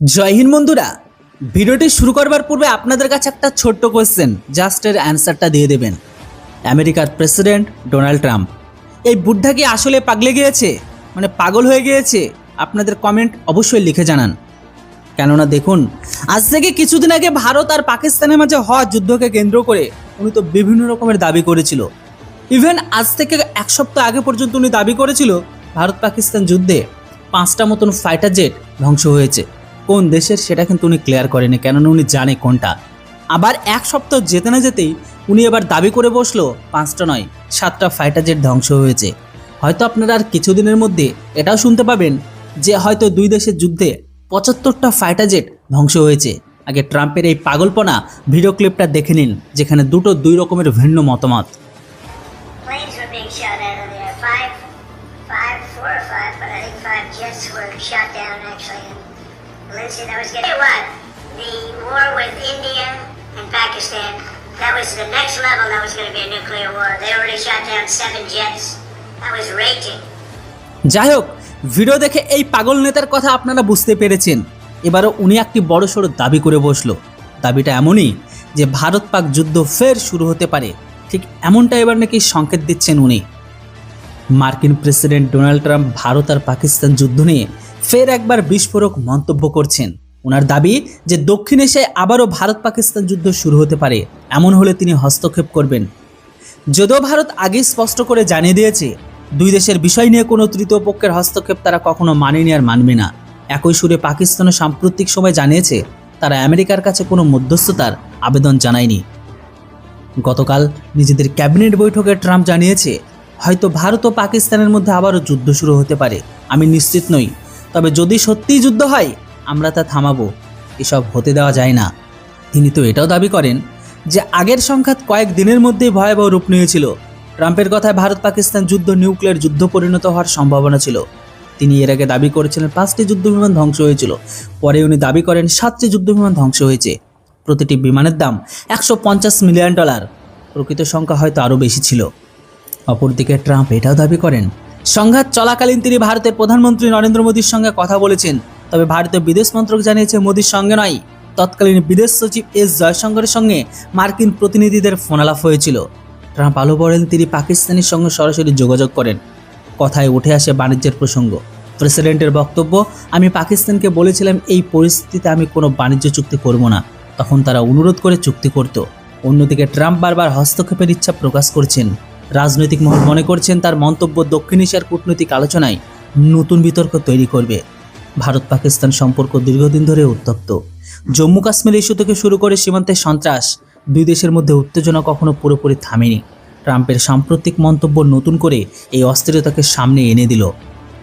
জয় হিন্দ বন্ধুরা, ভিডিওটি শুরু করবার পূর্বে আপনাদের কাছে একটা ছোট্ট কোয়েশ্চেন জাস্ট এর অ্যান্সারটা দিয়ে দেবেন। আমেরিকার প্রেসিডেন্ট ডোনাল্ড ট্রাম্প এই বুদ্ধা কি আসলে পাগলে গিয়েছে? মানে পাগল হয়ে গিয়েছে? আপনাদের কমেন্ট অবশ্যই লিখে জানান। কেননা দেখুন, আজ থেকে কিছুদিন আগে ভারত আর পাকিস্তানের মাঝে হওয়া যুদ্ধকে কেন্দ্র করে উনি তো বিভিন্ন রকমের দাবি করেছিল। ইভেন আজ থেকে এক সপ্তাহ আগে পর্যন্ত উনি দাবি করেছিল ভারত পাকিস্তান যুদ্ধে পাঁচটা মতন ফাইটার জেট ধ্বংস হয়েছে। কোন দেশের সেটা কিন্তু উনি ক্লিয়ার করেনি কেননা উনি জানে কোনটা। আবার এক সপ্তাহ যেতে না যেতেই উনি এবার দাবি করে বসল পাঁচটা নয় সাতটা ফাইটার জেট ধ্বংস হয়েছে। হয়তো আপনারা আর কিছুদিনের মধ্যে এটাও শুনতে পাবেন যে হয়তো দুই দেশের যুদ্ধে পঁচাত্তরটা ফাইটার জেট ধ্বংস হয়েছে। আগে ট্রাম্পের এই পাগলপনা ভিডিও ক্লিপটা দেখে নিন যেখানে দুটো দুই রকমের ভিন্ন মতামত। Five, four or five, but I think five jets were shot down actually. Lindsay, that was getting. Tell you what, the war with India and Pakistan, that was the next level. That was going to be a nuclear war. They already shot down seven jets. That was raging. যাই হোক video দেখে এই পাগল নেতার কথা আপনারা বুঝতে পেরেছেন এবারও উনি একটি বড় সড়ো দাবি করে বসল দাবিটা এমনই যে ভারত পাক যুদ্ধ ফের শুরু হতে পারে ঠিক এমনটা এবার নাকি সংকেত দিচ্ছেন উনি মার্কিন প্রেসিডেন্ট ডোনাল্ড ট্রাম্প ভারত আর পাকিস্তান যুদ্ধ নিয়ে ফের একবার বিস্ফোরক মন্তব্য করছেন। ওনার দাবি যে দক্ষিণ এশিয়ায় আবারও ভারত পাকিস্তান যুদ্ধ শুরু হতে পারে, এমন হলে তিনি হস্তক্ষেপ করবেন। যদিও ভারত আগেই স্পষ্ট করে জানিয়ে দিয়েছে, দুই দেশের বিষয় নিয়ে কোনো তৃতীয় পক্ষের হস্তক্ষেপ তারা কখনো মানেনি আর মানবে না। একই সুরে পাকিস্তানও সাম্প্রতিক সময় জানিয়েছে, তারা আমেরিকার কাছে কোনো মধ্যস্থতার আবেদন জানায়নি। গতকাল নিজেদের ক্যাবিনেট বৈঠকে ট্রাম্প জানিয়েছে হয়তো ভারত ও পাকিস্তানের মধ্যে আবারও যুদ্ধ শুরু হতে পারে। আমি নিশ্চিত নই। তবে যদি সত্যিই যুদ্ধ হয়, আমরা তা থামাবো। এসব হতে দেওয়া যায় না। তিনি তো এটাও দাবি করেন যে আগের সংঘাত কয়েক দিনের মধ্যেই ভয়াবহ রূপ নিয়েছিল। ট্রাম্পের কথায় ভারত পাকিস্তান যুদ্ধ নিউক্লিয়ার যুদ্ধ পরিণত হওয়ার সম্ভাবনা ছিল। তিনি এর আগে দাবি করেছিলেন পাঁচটি যুদ্ধবিমান ধ্বংস হয়েছিল। পরে উনি দাবি করেন সাতটি যুদ্ধবিমান ধ্বংস হয়েছে। প্রতিটি বিমানের দাম একশো পঞ্চাশ মিলিয়ন ডলার। প্রকৃত সংখ্যা হয়তো আরও বেশি ছিল। অপরদিকে ট্রাম্প এটাও দাবি করেন। সংঘাত চলাকালীন তিনি ভারতের প্রধানমন্ত্রী নরেন্দ্র মোদীর সঙ্গে কথা বলেছেন। তবে ভারতীয় বিদেশ মন্ত্রক জানিয়েছে, মোদীর সঙ্গে নয়। তৎকালীন বিদেশ সচিব এস জয়শঙ্করের সঙ্গে মার্কিন প্রতিনিধিদের ফোনালাপ হয়েছিল। ট্রাম্প আলো বলেন তিনি পাকিস্তানের সঙ্গে সরাসরি যোগাযোগ করেন। কথায় উঠে আসে বাণিজ্যের প্রসঙ্গ। প্রেসিডেন্টের বক্তব্য, আমি পাকিস্তানকে বলেছিলাম এই পরিস্থিতিতে আমি কোনো বাণিজ্য চুক্তি করব না। তখন তারা অনুরোধ করে চুক্তি করত। অন্যদিকে ট্রাম্প বারবার হস্তক্ষেপের ইচ্ছা প্রকাশ করছেন। রাজনৈতিক মহল মনে করছেন তার মন্তব্য দক্ষিণ এশিয়ার কূটনৈতিক আলোচনায় নতুন বিতর্ক তৈরি করবে। ভারত পাকিস্তান সম্পর্ক দীর্ঘদিন ধরে উত্তপ্ত। জম্মু কাশ্মীর ইস্যু থেকে শুরু করে সীমান্তের সন্ত্রাস, দুই দেশের মধ্যে উত্তেজনা কখনো পুরোপুরি থামেনি। ট্রাম্পের সাম্প্রতিক মন্তব্য নতুন করে এই অস্থিরতাকে সামনে এনে দিল।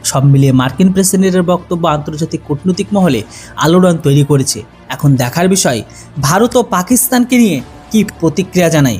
সব মিলিয়ে মার্কিন প্রেসিডেন্টের বক্তব্য আন্তর্জাতিক কূটনৈতিক মহলে আলোড়ন তৈরি করেছে। এখন দেখার বিষয়, ভারত ও পাকিস্তানকে নিয়ে কি প্রতিক্রিয়া জানায়?